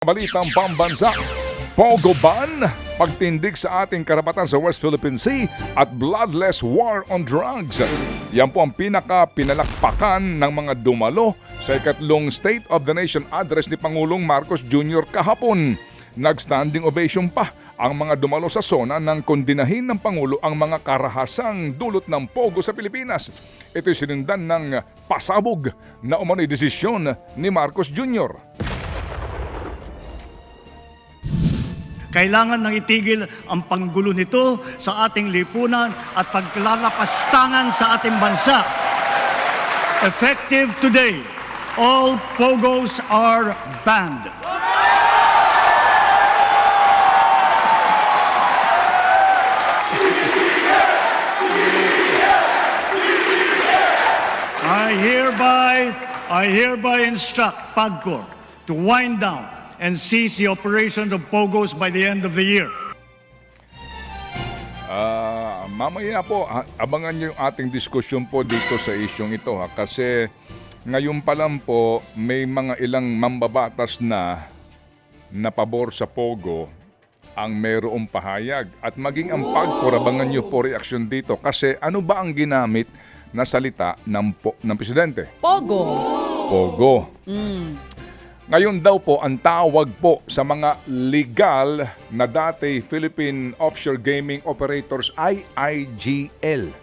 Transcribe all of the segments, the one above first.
Balitang pambansa. Pogo ban, pagtindig sa ating karapatan sa West Philippine Sea at bloodless war on drugs. Yan po ang pinaka pinalakpakan ng mga dumalo sa ikatlong State of the Nation address ni Pangulong Marcos Jr. kahapon. Nag-standing ovation pa ang mga dumalo sa zona nang kondinahin ng Pangulo ang mga karahasang dulot ng Pogo sa Pilipinas. Ito'y sinindan ng pasabog na umano'y desisyon ni Marcos Jr. Kailangan nang itigil ang panggulo nito sa ating lipunan at paglalapastangan sa ating bansa. Effective today, all pogos are banned. I hereby, I hereby instruct PAGCOR to wind down and cease the operations of POGOs by the end of the year. Ah, mamaya po, ha, abangan niyo yung ating diskusyon po dito sa isyong ito ha, kasi ngayon pa lang po may mga ilang mambabatas na napabor sa Pogo ang mayroong pahayag at maging ang pagkor, abangan niyo po reaksyon dito kasi ano ba ang ginamit na salita ng, po, ng presidente? Pogo. Pogo. Ngayon daw po, ang tawag po sa mga legal na dati Philippine Offshore Gaming Operators ay IGL.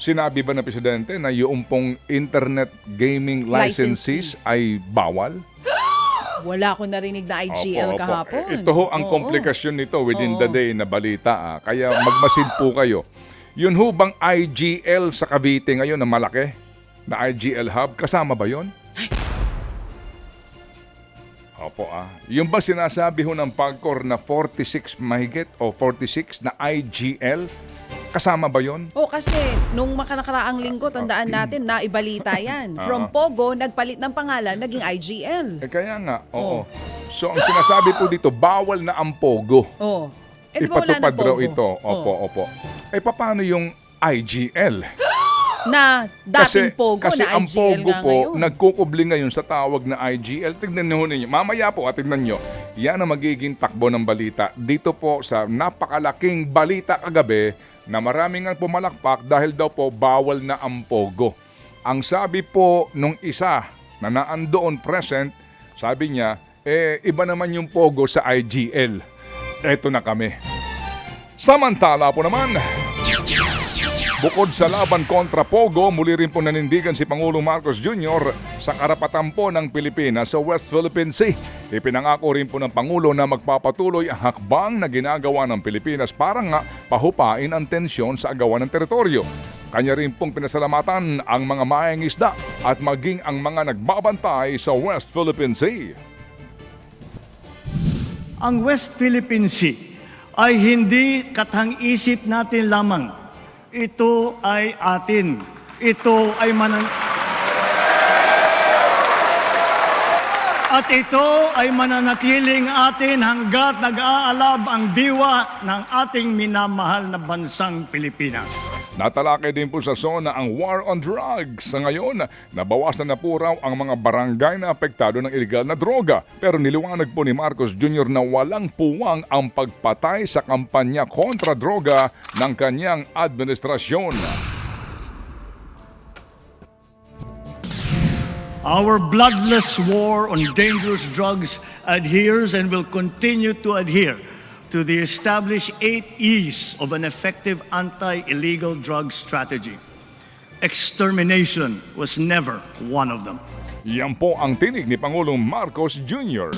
Sinabi ba ng Presidente na yung pong internet gaming licenses, Licenses. ay bawal? Wala akong narinig na IGL Opo, opo. kahapon. Ito ho ang Oo. komplikasyon nito within Oo. the day na balita. ah. Kaya magmasid po kayo. Yun ho bang IGL sa Cavite ngayon na malaki? Na IGL hub? Kasama ba yon? Opo ah. Yung ba sinasabi ho ng Pagcor na 46 mahigit o 46 na IGL? Kasama ba yon? Oh, kasi nung makanakaraang linggo, tandaan natin na ibalita yan. Ah. From Pogo, nagpalit ng pangalan, naging IGL. Eh kaya nga, oo. Oh. So ang sinasabi po dito, bawal na ang Pogo. Oh. Eh, di ba wala Ipatupad raw Pogo? ito. Opo, Oh. opo. Eh paano yung IGL? Na dating Pogo kasi na ang IGL Pogo nga po, ngayon. nagkukubli ngayon sa tawag na IGL. Tignan nyo ninyo. Mamaya po, at tignan nyo. Yan ang magiging takbo ng balita. Dito po sa napakalaking balita kagabi na maraming ang pumalakpak dahil daw po bawal na ang Pogo. Ang sabi po nung isa na naandoon present, sabi niya, eh iba naman yung Pogo sa IGL. Eto na kami. Samantala po naman, Bukod sa laban kontra Pogo, muli rin po nanindigan si Pangulong Marcos Jr. sa karapatan po ng Pilipinas sa West Philippine Sea. Ipinangako rin po ng Pangulo na magpapatuloy ang hakbang na ginagawa ng Pilipinas para nga pahupain ang tensyon sa agawan ng teritoryo. Kanya rin pong pinasalamatan ang mga maayang isda at maging ang mga nagbabantay sa West Philippine Sea. Ang West Philippine Sea ay hindi katang-isip natin lamang. Ito ay atin. Ito ay manan... At ito ay mananatiling atin hanggat nag-aalab ang diwa ng ating minamahal na bansang Pilipinas. Natalakay din po sa zona ang war on drugs. Sa ngayon, nabawasan na po raw ang mga barangay na apektado ng illegal na droga. Pero niliwanag po ni Marcos Jr. na walang puwang ang pagpatay sa kampanya kontra droga ng kanyang administrasyon. Our bloodless war on dangerous drugs adheres and will continue to adhere to the established eight E's of an effective anti illegal drug strategy. Extermination was never one of them. Yan po ang tinig ni Pangulong Marcos Jr.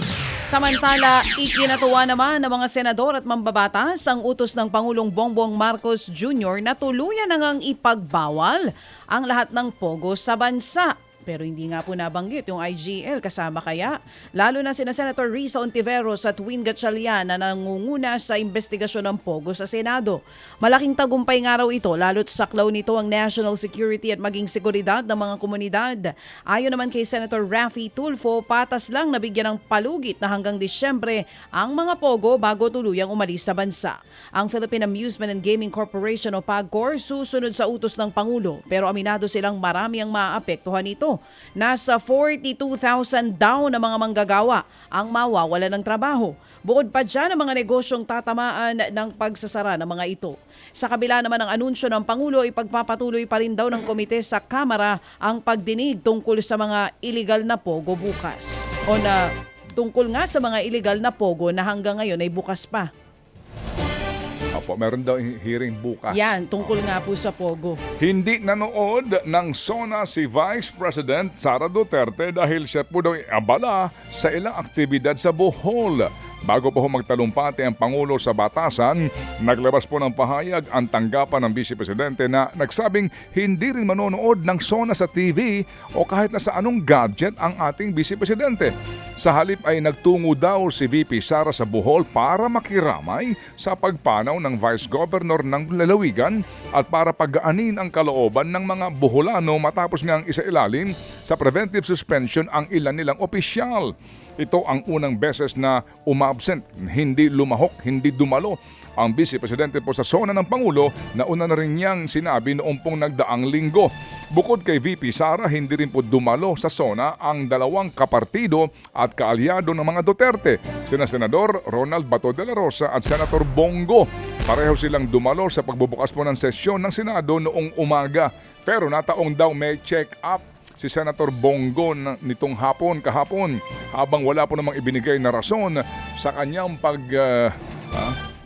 Samantala, ikinatuwa naman ng mga senador at mambabatas ang utos ng Pangulong Bongbong Marcos Jr. na tuluyan na ngang ipagbawal ang lahat ng pogo sa bansa. Pero hindi nga po nabanggit yung IGL kasama kaya. Lalo na sina Senator Risa Ontiveros at Win Gatchalian na nangunguna sa investigasyon ng Pogo sa Senado. Malaking tagumpay nga raw ito lalo't saklaw nito ang national security at maging seguridad ng mga komunidad. Ayon naman kay Senator Raffy Tulfo, patas lang nabigyan ng palugit na hanggang Disyembre ang mga Pogo bago tuluyang umalis sa bansa. Ang Philippine Amusement and Gaming Corporation o PAGCOR susunod sa utos ng Pangulo pero aminado silang marami ang maaapektuhan nito Nasa 42,000 daw na mga manggagawa ang mawawala ng trabaho. Bukod pa dyan ang mga negosyong tatamaan ng pagsasara ng mga ito. Sa kabila naman ng anunsyo ng Pangulo, ipagpapatuloy pa rin daw ng komite sa Kamara ang pagdinig tungkol sa mga illegal na pogo bukas. O na tungkol nga sa mga illegal na pogo na hanggang ngayon ay bukas pa. Opo, meron daw hearing bukas. Yan, tungkol nga po sa pogo. Hindi nanood ng SONA si Vice President Sara Duterte dahil siya po daw abala sa ilang aktibidad sa Bohol. Bago pa ho magtalumpati ang Pangulo sa batasan, naglabas po ng pahayag ang tanggapan ng Vice Presidente na nagsabing hindi rin manonood ng SONA sa TV o kahit na sa anong gadget ang ating Vice Presidente. Sa halip ay nagtungo daw si VP Sara sa Bohol para makiramay sa pagpanaw ng Vice Governor ng lalawigan at para pagaanin ang kalooban ng mga Boholano matapos ngang isailalim sa preventive suspension ang ilan nilang opisyal. Ito ang unang beses na umabsent, hindi lumahok, hindi dumalo ang Vice Presidente po sa zona ng Pangulo na una na rin niyang sinabi noong pong nagdaang linggo. Bukod kay VP Sara, hindi rin po dumalo sa zona ang dalawang kapartido at kaalyado ng mga Duterte, sina Senador Ronald Bato de la Rosa at Senator Bongo. Pareho silang dumalo sa pagbubukas po ng sesyon ng Senado noong umaga. Pero nataong daw may check-up si Senator Bongo nitong hapon, kahapon, habang wala po namang ibinigay na rason sa kanyang pag, ah,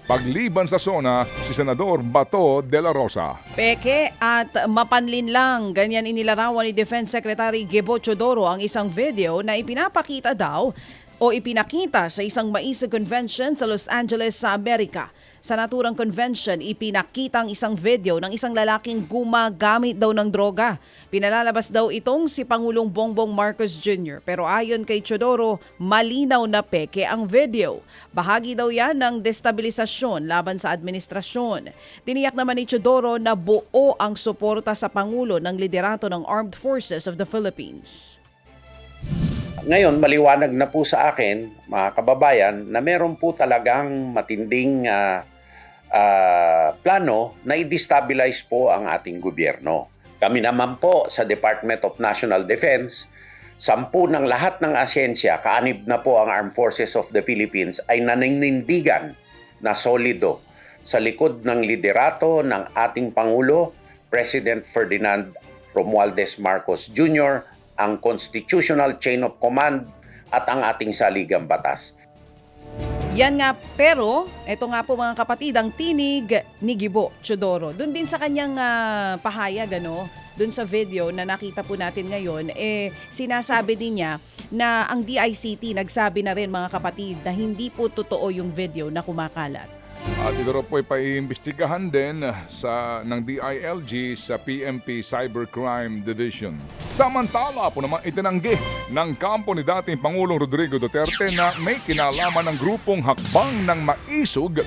pagliban sa zona si Senador Bato de la Rosa. Peke at mapanlin lang, ganyan inilarawan ni Defense Secretary Gebo Chodoro ang isang video na ipinapakita daw o ipinakita sa isang maisa convention sa Los Angeles sa Amerika. Sa naturang convention, ipinakita ang isang video ng isang lalaking gumagamit daw ng droga. Pinalalabas daw itong si Pangulong Bongbong Marcos Jr. Pero ayon kay Chodoro, malinaw na peke ang video. Bahagi daw yan ng destabilisasyon laban sa administrasyon. Tiniyak naman ni Chodoro na buo ang suporta sa Pangulo ng liderato ng Armed Forces of the Philippines. Ngayon, maliwanag na po sa akin, mga kababayan, na meron po talagang matinding ah, ah, plano na i-destabilize po ang ating gobyerno. Kami naman po sa Department of National Defense, sampu ng lahat ng asyensya, kaanib na po ang Armed Forces of the Philippines, ay naninindigan na solido sa likod ng liderato ng ating Pangulo, President Ferdinand Romualdez Marcos Jr., ang constitutional chain of command at ang ating saligang batas. Yan nga, pero ito nga po mga kapatid, ang tinig ni Gibo Chodoro. Doon din sa kanyang ah, pahayag, ano, doon sa video na nakita po natin ngayon, eh, sinasabi din niya na ang DICT nagsabi na rin mga kapatid na hindi po totoo yung video na kumakalat. At ito raw po ay paiimbestigahan din sa, ng DILG sa PMP Cybercrime Division. Samantala po naman itinanggi ng kampo ni dating Pangulong Rodrigo Duterte na may kinalaman ng grupong hakbang ng maisog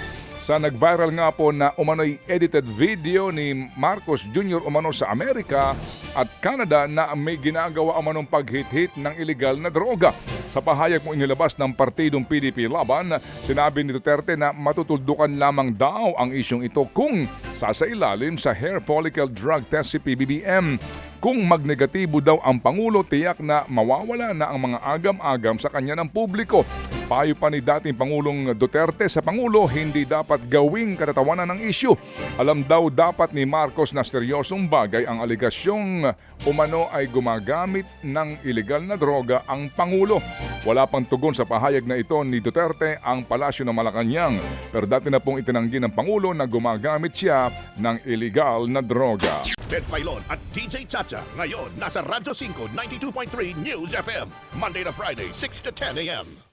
sa nag-viral nga po na umano'y edited video ni Marcos Jr. umano sa Amerika at Canada na may ginagawa umanong paghit-hit ng illegal na droga. Sa pahayag mo inilabas ng partidong PDP Laban, sinabi ni Duterte na matutuldukan lamang daw ang isyong ito kung sasailalim sa hair follicle drug test si PBBM. Kung magnegatibo daw ang Pangulo, tiyak na mawawala na ang mga agam-agam sa kanya ng publiko. Payo pa ni dating Pangulong Duterte sa Pangulo, hindi dapat gawing katatawanan ng isyu. Alam daw dapat ni Marcos na seryosong bagay ang aligasyong umano ay gumagamit ng ilegal na droga ang Pangulo. Wala pang tugon sa pahayag na ito ni Duterte ang palasyo ng Malacanang. Pero dati na pong itinanggi ng Pangulo na gumagamit siya ng ilegal na droga. Ted Filon at DJ Chacha. Ngayon, nasa Radyo 5, 92.3 News FM. Monday to Friday, 6 to 10 a.m.